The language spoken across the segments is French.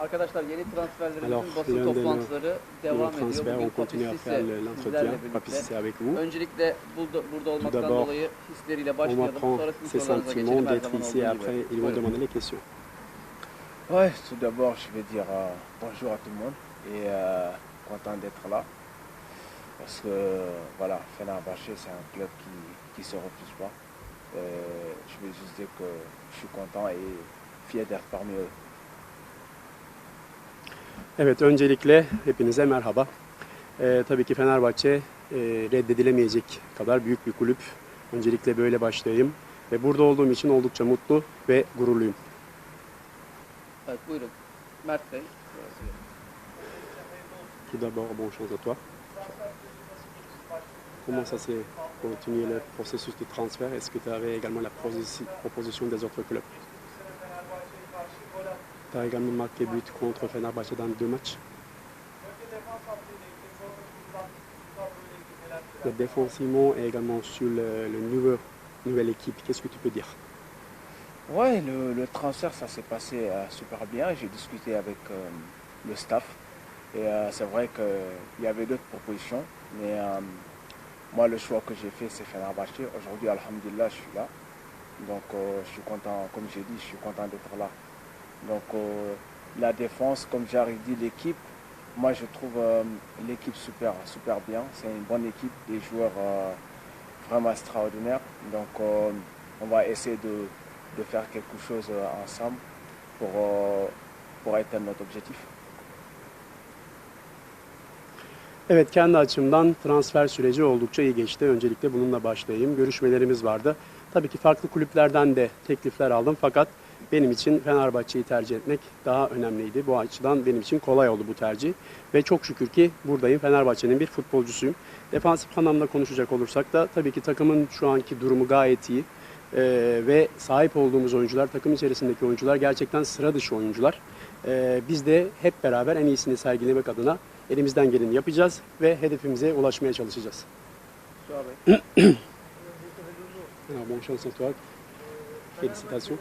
Arkadaşlar yeni transferlerimizin Alors, basın toplantıları devam ediyor. transferts, Bugün sizlerle birlikte. Avec vous. Öncelikle burada, burada olmaktan d'abord, dolayı hisleriyle On başlayalım. m'apprend Sonra sizin ses sorularınıza sentiments geçelim her d'être zaman ici et olduğu après gibi. ils vont Buyurun. demander les questions. Ouais, tout d'abord, je vais dire euh, bonjour à tout le monde et euh, content d'être là. Parce que, voilà, Fenerbahçe, c'est un club qui ne se refuse pas. Euh, je vais juste dire que je suis content et fier d'être parmi eux. Evet öncelikle hepinize merhaba. Ee, tabii ki Fenerbahçe e, reddedilemeyecek kadar büyük bir kulüp. Öncelikle böyle başlayayım. Ve burada olduğum için oldukça mutlu ve gururluyum. Evet buyurun. Mert Bey. Tout d'abord, chance à toi. Comment ça s'est continué le processus de transfert Est-ce que tu avais également la proposi- proposition des autres clubs Tu as également marqué but contre Fenerbahçe dans deux matchs. Le défensivement et également sur le, nouveau, nouvelle équipe, qu'est-ce que tu peux dire? Ouais, le, transfert, ça s'est passé euh, super bien. J'ai discuté avec euh, le staff. Et euh, c'est vrai qu'il y avait d'autres propositions. Mais moi, le choix que j'ai fait, c'est Fenerbahçe. Aujourd'hui, Alhamdulillah, je suis là. Donc, je suis content, comme j'ai dit, je suis content d'être là. Donc, euh, la défense, comme j'ai dit, l'équipe, moi, je trouve euh, l'équipe super, super bien. C'est une bonne équipe, des joueurs euh, vraiment extraordinaires. Donc, euh, on va essayer de, de faire quelque chose euh, ensemble pour, euh, pour atteindre notre objectif. Evet kendi açımdan transfer süreci oldukça iyi geçti. Öncelikle bununla başlayayım. Görüşmelerimiz vardı. Tabii ki farklı kulüplerden de teklifler aldım fakat benim için Fenerbahçe'yi tercih etmek daha önemliydi. Bu açıdan benim için kolay oldu bu tercih. Ve çok şükür ki buradayım. Fenerbahçe'nin bir futbolcusuyum. Defansif anlamda konuşacak olursak da tabii ki takımın şu anki durumu gayet iyi. Ee, ve sahip olduğumuz oyuncular, takım içerisindeki oyuncular gerçekten sıra dışı oyuncular. Ee, biz de hep beraber en iyisini sergilemek adına elimizden geleni yapacağız ve hedefimize ulaşmaya çalışacağız. Bey. Alors, bonne chance à toi. Félicitations.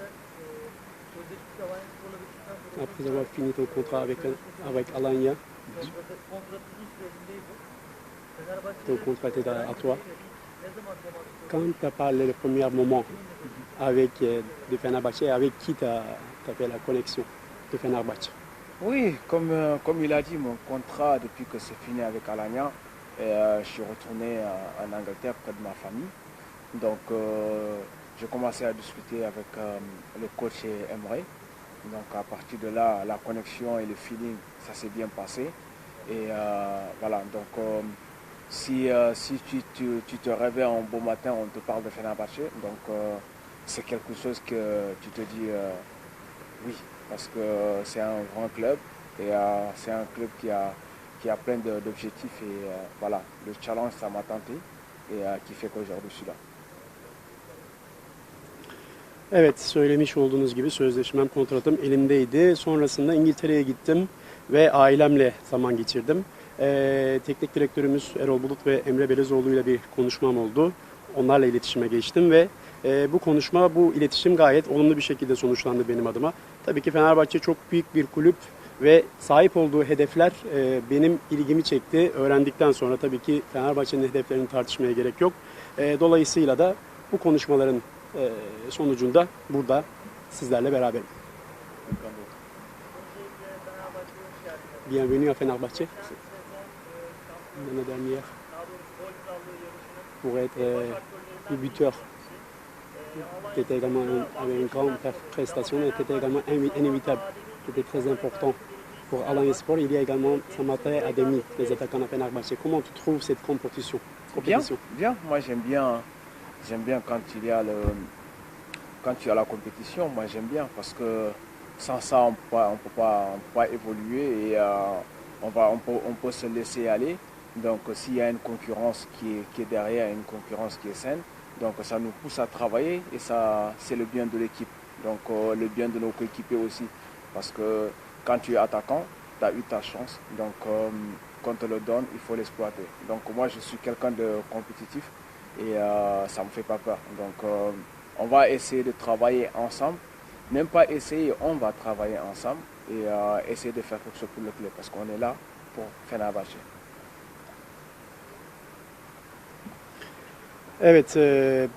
Après avoir fini ton contrat avec, avec Alanya, ton contrat était à, toi. Quand tu as parlé le premier moment avec euh, de Fenerbahçe, avec qui tu as, fait la connexion de Fenerbahçe Oui, comme, euh, comme il a dit, mon contrat, depuis que c'est fini avec Alanya, euh, je suis retourné en Angleterre près de ma famille. Donc, euh, j'ai commencé à discuter avec le coach et Emre. Donc, à partir de là, la connexion et le feeling, ça s'est bien passé. Et euh, voilà, donc, euh, si, euh, si tu, tu- te réveilles un beau matin, on te parle de Fenerbahçe. Donc, c'est quelque chose que tu te dis oui, parce que c'est un grand club et c'est un club qui a, qui a plein d'objectifs et voilà, le challenge ça m'a tenté et qui fait qu'aujourd'hui je suis là. Evet söylemiş olduğunuz gibi sözleşmem kontratım elimdeydi. Sonrasında İngiltere'ye gittim ve ailemle zaman geçirdim. Ee, teknik direktörümüz Erol Bulut ve Emre Belezoğlu ile bir konuşmam oldu. Onlarla iletişime geçtim ve e, bu konuşma, bu iletişim gayet olumlu bir şekilde sonuçlandı benim adıma. Tabii ki Fenerbahçe çok büyük bir kulüp ve sahip olduğu hedefler e, benim ilgimi çekti. Öğrendikten sonra tabii ki Fenerbahçe'nin hedeflerini tartışmaya gerek yok. E, dolayısıyla da bu konuşmaların sonucunda burada sizlerle beraberim. Bienvenue à Fenerbahçe. L'année dernière, pour être euh, le buteur, qui était également avec une grande prestation qui était également inévi- inévitable, qui était très important pour Alain Sport. Il y a également Samata Ademi, les attaquants à Fenerbahçe. Comment tu trouves cette compétition, Bien, compétition? bien. Moi j'aime bien, j'aime bien quand il y a le, quand la compétition. Moi j'aime bien parce que sans ça on peut pas, on peut pas, on peut pas évoluer et euh, on va, on peut, on peut se laisser aller. Donc s'il y a une concurrence qui est, qui est derrière, une concurrence qui est saine, donc ça nous pousse à travailler et ça c'est le bien de l'équipe. Donc euh, le bien de nos coéquipiers aussi parce que quand tu es attaquant, tu as eu ta chance. Donc euh, quand on te le donne, il faut l'exploiter. Donc moi je suis quelqu'un de compétitif et euh, ça me fait pas peur. Donc euh, on va essayer de travailler ensemble. Même pas essayer, on va travailler ensemble et euh, essayer de faire quelque chose pour le club parce qu'on est là pour Fenerbahçe. Evet, e,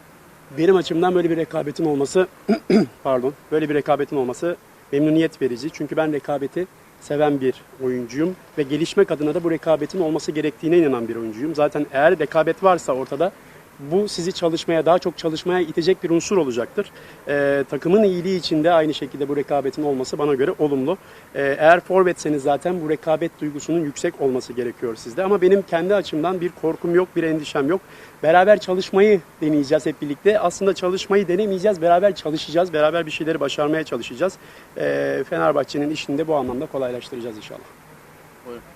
benim açımdan böyle bir rekabetin olması, pardon, böyle bir rekabetin olması memnuniyet verici. Çünkü ben rekabeti seven bir oyuncuyum ve gelişmek adına da bu rekabetin olması gerektiğine inanan bir oyuncuyum. Zaten eğer rekabet varsa ortada bu sizi çalışmaya, daha çok çalışmaya itecek bir unsur olacaktır. E, takımın iyiliği için de aynı şekilde bu rekabetin olması bana göre olumlu. E, eğer forvetseniz zaten bu rekabet duygusunun yüksek olması gerekiyor sizde. Ama benim kendi açımdan bir korkum yok, bir endişem yok. Beraber çalışmayı deneyeceğiz hep birlikte. Aslında çalışmayı denemeyeceğiz, beraber çalışacağız, beraber bir şeyleri başarmaya çalışacağız. E, Fenerbahçe'nin işini de bu anlamda kolaylaştıracağız inşallah. Buyurun.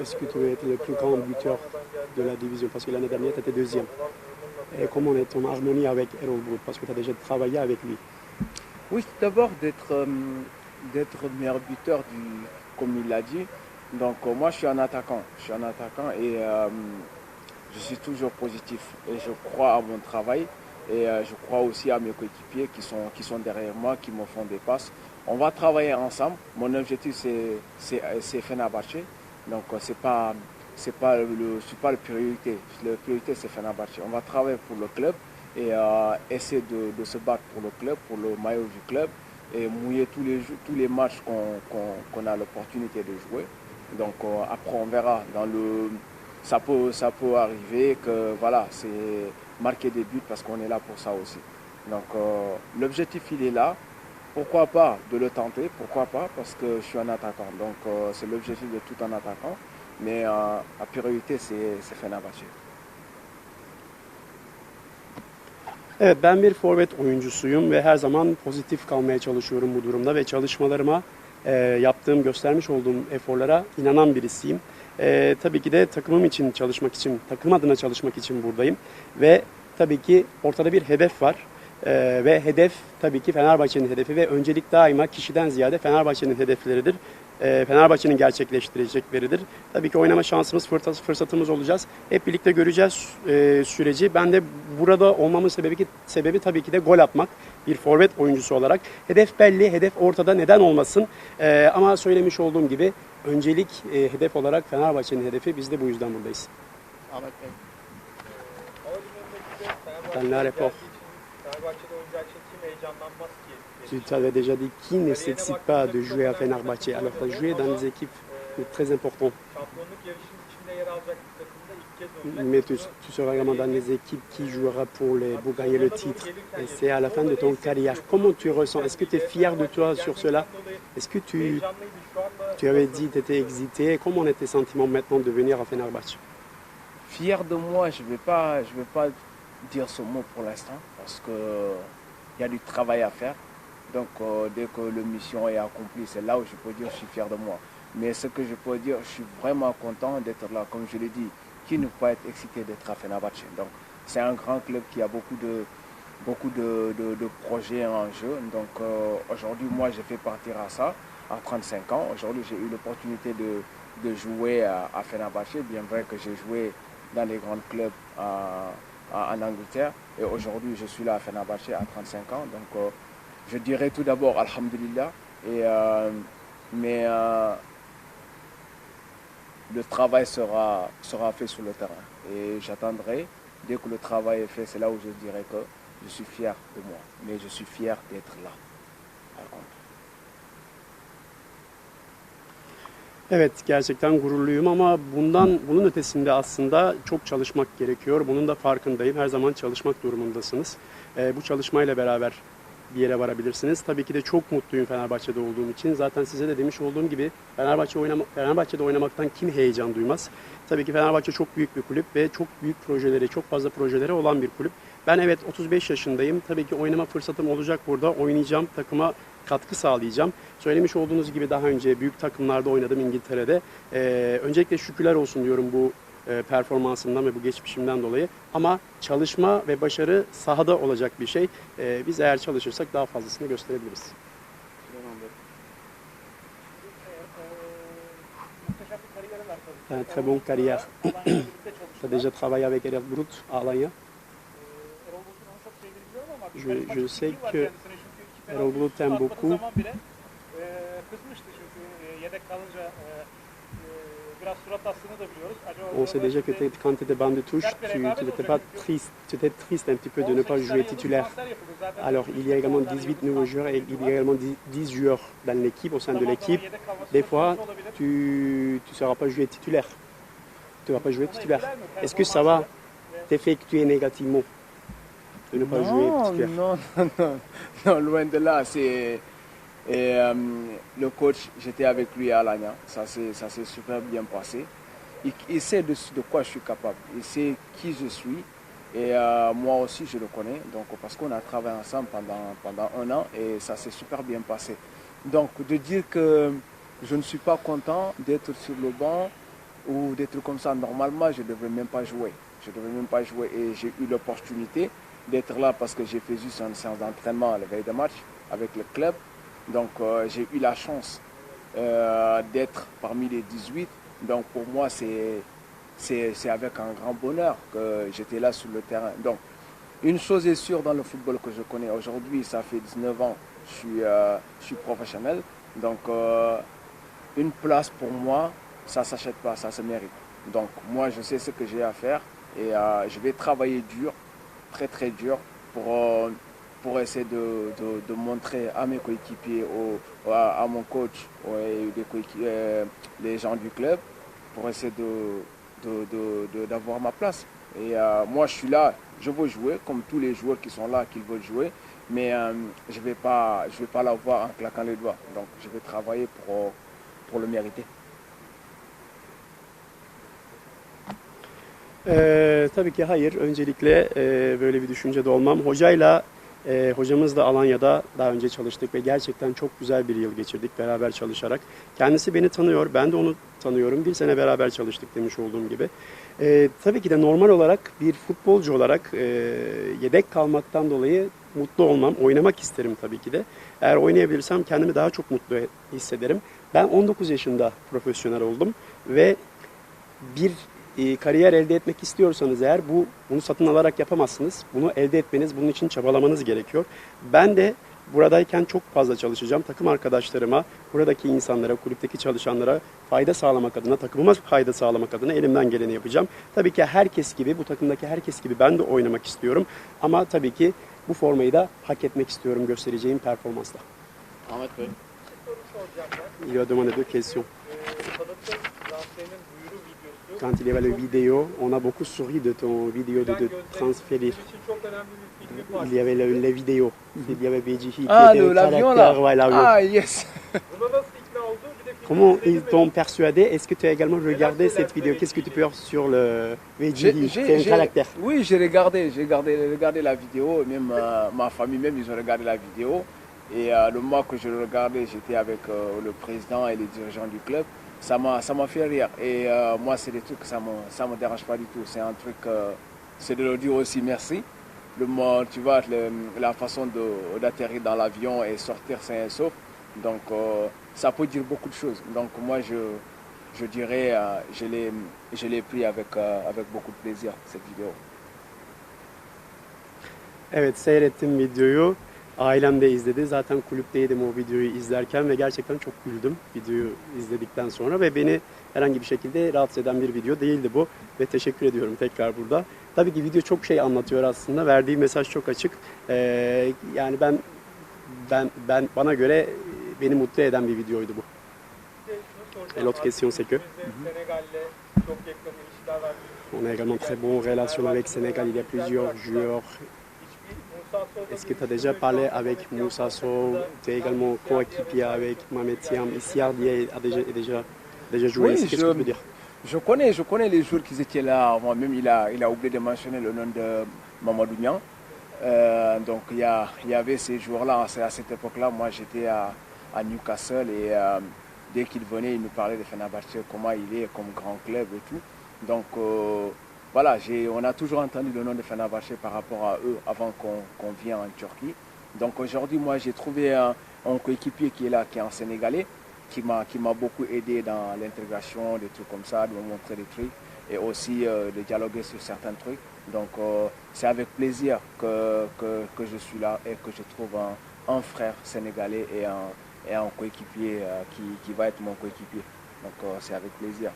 Est-ce que tu veux être le plus grand buteur de la division Parce que l'année dernière, tu étais deuxième. Et comment est ton harmonie avec Errol Parce que tu as déjà travaillé avec lui. Oui, d'abord d'être euh, d'être meilleur buteur du, comme il l'a dit. Donc euh, moi je suis un attaquant, je suis un attaquant et euh, je suis toujours positif et je crois à mon travail et euh, je crois aussi à mes coéquipiers qui sont qui sont derrière moi, qui me font des passes. On va travailler ensemble. Mon objectif c'est Fenerbahçe. Donc euh, pas c'est pas la priorité. La priorité c'est Fenerbahçe. On va travailler pour le club et euh, essayer de, se battre pour le club, pour le maillot du club et mouiller tous les, tous les matchs qu'on a l'opportunité de jouer. Donc euh, après on verra. Dans le, ça, peut, ça peut arriver que voilà, c'est marquer des buts parce qu'on est là pour ça aussi. Donc l'objectif il est là. Pourquoi pas de le tenter Pourquoi pas Parce que je suis un attaquant. Donc euh, c'est l'objectif de tout un attaquant. Mais euh, la priorité c'est Fenerbahçe. Evet ben bir forvet oyuncusuyum ve her zaman pozitif kalmaya çalışıyorum bu durumda ve çalışmalarıma e, yaptığım, göstermiş olduğum eforlara inanan birisiyim. E, tabii ki de takımım için çalışmak için, takım adına çalışmak için buradayım ve tabii ki ortada bir hedef var. E, ve hedef tabii ki Fenerbahçe'nin hedefi ve öncelik daima kişiden ziyade Fenerbahçe'nin hedefleridir. E, Fenerbahçe'nin gerçekleştirecekleridir. Tabii ki oynama şansımız, fırsat- fırsatımız olacağız. Hep birlikte göreceğiz e, süreci. Ben de burada olmamın sebebi, ki, sebebi tabii ki de gol atmak. Bir forvet oyuncusu olarak. Hedef belli, hedef ortada neden olmasın. E, ama söylemiş olduğum gibi öncelik e, hedef olarak Fenerbahçe'nin hedefi. Biz de bu yüzden buradayız. Ahmet Bey. Ben Tu t'avais déjà dit qui ne s'excite pas de jouer à Fenerbahçe. alors joué dans des équipes très importantes. Ilk kez oynamak. Mais tu, tu seras vraiment dans les équipes qui jouera pour, les, pour gagner le titre. Et c'est à la fin de ton carrière. Comment tu ressens? Est-ce que tu es fier de toi sur cela? Est-ce que tu, tu avais dit, tu étais excité? Comment étaient tes sentiments maintenant de venir à Fenerbahçe? Fier de moi, je ne vais, pas, je vais pas dire ce mot pour l'instant parce qu'il y a du travail à faire. Donc euh, dès que la mission est accomplie, c'est là où je peux dire que je suis fier de moi. Mais ce que je peux dire, je suis vraiment content d'être là. Comme je l'ai dit, qui ne peut être excité d'être à Fenerbahçe Donc c'est un grand club qui a beaucoup de, beaucoup de, projets en jeu. Donc euh, aujourd'hui, moi, je fais partir à ça à 35 ans. Aujourd'hui, j'ai eu l'opportunité de, de jouer à, à bien vrai que j'ai joué dans les grands clubs à- en Angleterre. Et aujourd'hui, je suis là à Fenerbahçe à 35 ans. Donc, euh, je dirais tout d'abord Alhamdulillah. Et, euh, mais euh, le travail sera, sera fait sur le terrain. Et j'attendrai, dès que le travail est fait, c'est là où je dirais que je suis fier de moi. Mais je suis fier d'être là. Evet gerçekten gururluyum ama bundan bunun ötesinde aslında çok çalışmak gerekiyor. Bunun da farkındayım. Her zaman çalışmak durumundasınız. Ee, bu çalışmayla beraber bir yere varabilirsiniz. Tabii ki de çok mutluyum Fenerbahçe'de olduğum için. Zaten size de demiş olduğum gibi Fenerbahçe oynama, Fenerbahçe'de oynamaktan kim heyecan duymaz? Tabii ki Fenerbahçe çok büyük bir kulüp ve çok büyük projeleri, çok fazla projeleri olan bir kulüp. Ben evet 35 yaşındayım. Tabii ki oynama fırsatım olacak burada. Oynayacağım, takıma katkı sağlayacağım. Söylemiş olduğunuz gibi daha önce büyük takımlarda oynadım İngiltere'de. Ee, öncelikle şükürler olsun diyorum bu e, performansımdan ve bu geçmişimden dolayı. Ama çalışma ve başarı sahada olacak bir şey. Ee, biz eğer çalışırsak daha fazlasını gösterebiliriz. Très bon carrière. Déjà travaillé avec Erel Brut à Alanya. Je, je sais que Erol Bulut Temboku bile e, kızmıştı çünkü e, yedek kalınca e, e, biraz surat astığını da biliyoruz. Acaba on sait déjà que quand tu étais bande de touche, tu n'étais pas triste, tu étais triste un petit peu de ne pas jouer titulaire. Alors, il y a également 18 nouveaux joueurs et il y a également 10 10 joueurs dans l'équipe, au sein de l'équipe. Des fois, tu ne seras pas joué titulaire. Tu ne vas pas jouer titulaire. Est-ce que ça va t'effectuer négativement? De ne pas jouer non, titulaire non, non, non, non, loin de là. C'est et, euh, le coach, j'étais avec lui à Alanya. Ça s'est super bien passé. Il, il sait de, de quoi je suis capable. Il sait qui je suis. Et euh, moi aussi, je le connais. Donc, parce qu'on a travaillé ensemble pendant, pendant un an et ça s'est super bien passé. Donc, de dire que je ne suis pas content d'être sur le banc ou trucs comme ça, normalement, je ne devrais même pas jouer. Je ne devrais même pas jouer. Et j'ai eu l'opportunité d'être là parce que j'ai fait juste une séance d'entraînement à la veille de match avec le club. Donc, euh, j'ai eu la chance euh, d'être parmi les 18. Donc, pour moi, c'est avec un grand bonheur que j'étais là sur le terrain. Donc, une chose est sûre dans le football que je connais aujourd'hui, ça fait 19 ans, je suis, euh, je suis professionnel. Donc, une place pour moi, ça ne s'achète pas, ça se mérite. Donc, moi, je sais ce que j'ai à faire et je vais travailler dur, très très dur, pour, euh, pour essayer de, de- montrer à mes coéquipiers, au- à, mon coach et coéquipiers, euh, les gens du club, pour essayer de d'avoir ma place. Et euh, moi, je suis là, je veux jouer, comme tous les joueurs qui sont là, qui veulent jouer, mais je ne vais pas, je vais pas l'avoir en claquant les doigts. Donc, je vais travailler pour, pour le mériter. Ee, tabii ki hayır. Öncelikle e, böyle bir düşüncede olmam. Hocayla, e, hocamızla Alanya'da daha önce çalıştık ve gerçekten çok güzel bir yıl geçirdik beraber çalışarak. Kendisi beni tanıyor, ben de onu tanıyorum. Bir sene beraber çalıştık demiş olduğum gibi. E, tabii ki de normal olarak bir futbolcu olarak e, yedek kalmaktan dolayı mutlu olmam, oynamak isterim tabii ki de. Eğer oynayabilirsem kendimi daha çok mutlu hissederim. Ben 19 yaşında profesyonel oldum ve bir e, kariyer elde etmek istiyorsanız eğer bu bunu satın alarak yapamazsınız. Bunu elde etmeniz, bunun için çabalamanız gerekiyor. Ben de buradayken çok fazla çalışacağım. Takım arkadaşlarıma, buradaki insanlara, kulüpteki çalışanlara fayda sağlamak adına, takımıma fayda sağlamak adına elimden geleni yapacağım. Tabii ki herkes gibi, bu takımdaki herkes gibi ben de oynamak istiyorum. Ama tabii ki bu formayı da hak etmek istiyorum göstereceğim performansla. Ahmet Bey. soru soracağım ben. Ee. Quand il y avait le vidéo, on a beaucoup souri de ton vidéo de, var. Il y avait le, les vidéos. Il y avait BGH qui Ah, était le- le l'avion là ouais. Ah, yes Comment ils t'ont persuadé? Est-ce que tu as également regardé cette vidéo? Qu'est-ce que tu peux dire sur le j'ai- C'est un caractère. Oui, j'ai regardé, j'ai regardé, regardé la vidéo, même euh, ma famille même, ils ont regardé la vidéo. Et euh, le mois que je le regardais, j'étais avec euh, le président et les dirigeants du club. Ça m'a, ça m'a fait rire. Et euh, moi, c'est des trucs que ça me, me dérange pas du tout. C'est un truc, euh, c'est de leur dire aussi merci. Le tu vois, la façon d'atterrir dans l'avion et sortir sain et sauf. Donc, euh, ça peut dire beaucoup de choses. Donc, moi, je, je dirais, je l'ai, je l'ai pris avec, avec beaucoup de plaisir, cette vidéo. Evet seyrettim videoyu. Ailem de izledi. Zaten kulüpteydim o videoyu izlerken ve gerçekten çok güldüm videoyu izledikten sonra ve beni herhangi bir şekilde rahatsız eden bir video değildi bu ve teşekkür ediyorum tekrar burada. Tabii ki video çok şey anlatıyor aslında. Verdiği mesaj çok açık. Ee, yani ben ben ben bana göre beni mutlu eden bir videoydu bu. Et l'autre question, c'est que- Ülkemizde Senegal'le çok yakın ilişkiler var. On a également très bonne relation avec Sénégal. Il y a plusieurs joueurs Est-ce que tu as déjà parlé avec Moussa Sow? Tu es également coéquipier avec Mohamed Siam. Siar Diaye a déjà, déjà, déjà joué. Oui, Qu'est-ce que je- tu peux dire? Je connais, je connais les joueurs qui étaient là. Moi-même, il a, il a oublié de mentionner le nom de Mamadou Niang. Euh, donc, il y, a- il y avait ces joueurs-là. C'est à cette époque-là, moi, j'étais à, à Newcastle et euh, dès qu'il venait, il nous parlait de Fenerbahçe, comment il est comme grand club et tout. Donc, euh, voilà, on a toujours entendu le nom de Fenerbahçe par rapport à eux avant qu'on vienne en Turquie. Donc, aujourd'hui, moi, j'ai trouvé un, coéquipier qui est là, qui est en Sénégalais qui m'a beaucoup aidé dans l'intégration, des trucs comme ça, de me montrer des trucs et aussi euh, de dialoguer sur certains trucs. Donc euh, c'est avec plaisir que, je suis là et que je trouve un, frère sénégalais et un, coéquipier euh, qui, va être mon coéquipier. Donc c'est avec plaisir.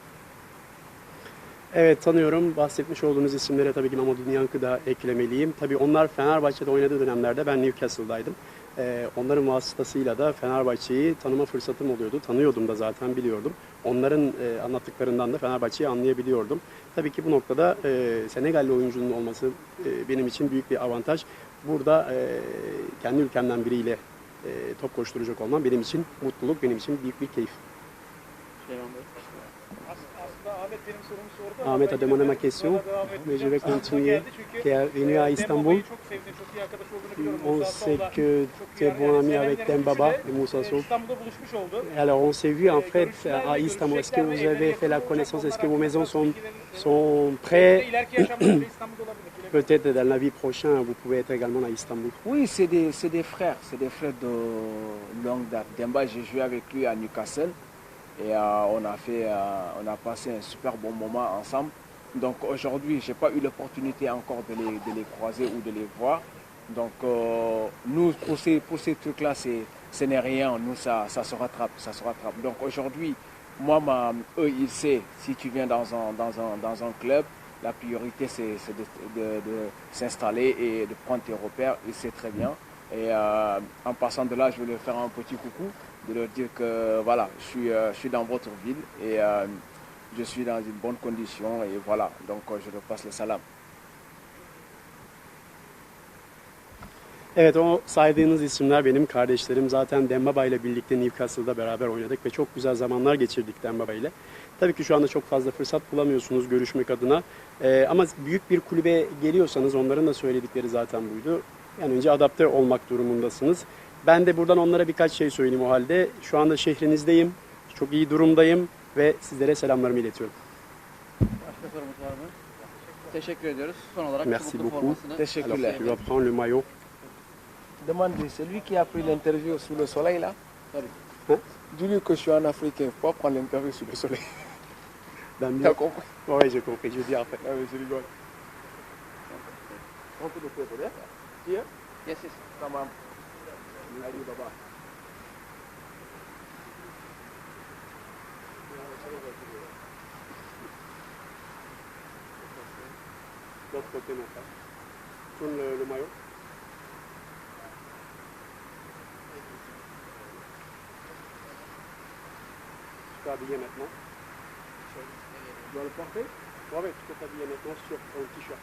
Evet tanıyorum. Bahsetmiş olduğunuz isimlere tabii ki Mamadou Niyank'ı da eklemeliyim. Tabii onlar Fenerbahçe'de oynadığı dönemlerde ben Newcastle'daydım. Ee, onların vasıtasıyla da Fenerbahçe'yi tanıma fırsatım oluyordu. Tanıyordum da zaten biliyordum. Onların e, anlattıklarından da Fenerbahçe'yi anlayabiliyordum. Tabii ki bu noktada e, Senegalli oyuncunun olması e, benim için büyük bir avantaj. Burada e, kendi ülkemden biriyle e, top koşturacak olmam benim için mutluluk, benim için büyük bir keyif. Süleyman. Ahmet a demandé ma question, mais je vais continuer, qui est venu à e, Istanbul. Olduğunu biliyorum. On sait que tu es bon ami avec Dembaba de, et Moussa e. Alors on s'est vu en E, fait à Istanbul. Est-ce que vous ve avez fait la connaissance? Est-ce que vos maisons sont, sont prêtes. Peut-être dans la vie prochaine, vous pouvez être également à Istanbul. Oui, c'est des, c'est des frères, c'est des frères de longue date. Demba, j'ai joué avec lui à Newcastle et euh, on, a fait, euh, on a passé un super bon moment ensemble. Donc aujourd'hui, je n'ai pas eu l'opportunité encore de les, de les croiser ou de les voir. Donc euh, nous, pour ces, pour ces trucs-là, c'est, ce n'est rien. Nous, ça, ça se rattrape, ça se rattrape. Donc aujourd'hui, moi, ma, eux, ils savent, si tu viens dans un, dans un, dans un club, la priorité, c'est, c'est de, s'installer et de prendre tes repères. Ils savent très bien. Et en passant de là, je leur faire un petit coucou, de leur dire que voilà, je suis, euh, je suis dans votre ville et euh, je suis dans une bonne condition. Et voilà, donc euh, je leur passe le salam. Evet o saydığınız isimler benim kardeşlerim. Zaten Dembaba ile birlikte Newcastle'da beraber oynadık ve çok güzel zamanlar geçirdik Dembaba ile. Tabii ki şu anda çok fazla fırsat bulamıyorsunuz görüşmek adına. Ee, ama büyük bir kulübe geliyorsanız onların da söyledikleri zaten buydu. Yani önce adapte olmak durumundasınız. Ben de buradan onlara birkaç şey söyleyeyim o halde. Şu anda şehrinizdeyim. Çok iyi durumdayım ve sizlere selamlarımı iletiyorum. Başka sorumuz var mı? Teşekkür ediyoruz. Son olarak Merci beaucoup. formasını Alors, Teşekkürler. tu vas prendre le maillot. Demande, c'est lui qui a pris l'interview sous le soleil là Tabii. Hein Dis-lui que je suis un Africain, pas prendre l'interview sous le soleil. T'as compris Ouais, j'ai compris. Je dire après. Ah oui, je rigole. On peut le faire Yes, yes. tamam. L'autre côté, mon frère. Tourne le, le maillot. Tu peux habiller maintenant. Tu dois le porter Ouais, tu peux t'habiller maintenant sur ton t-shirt.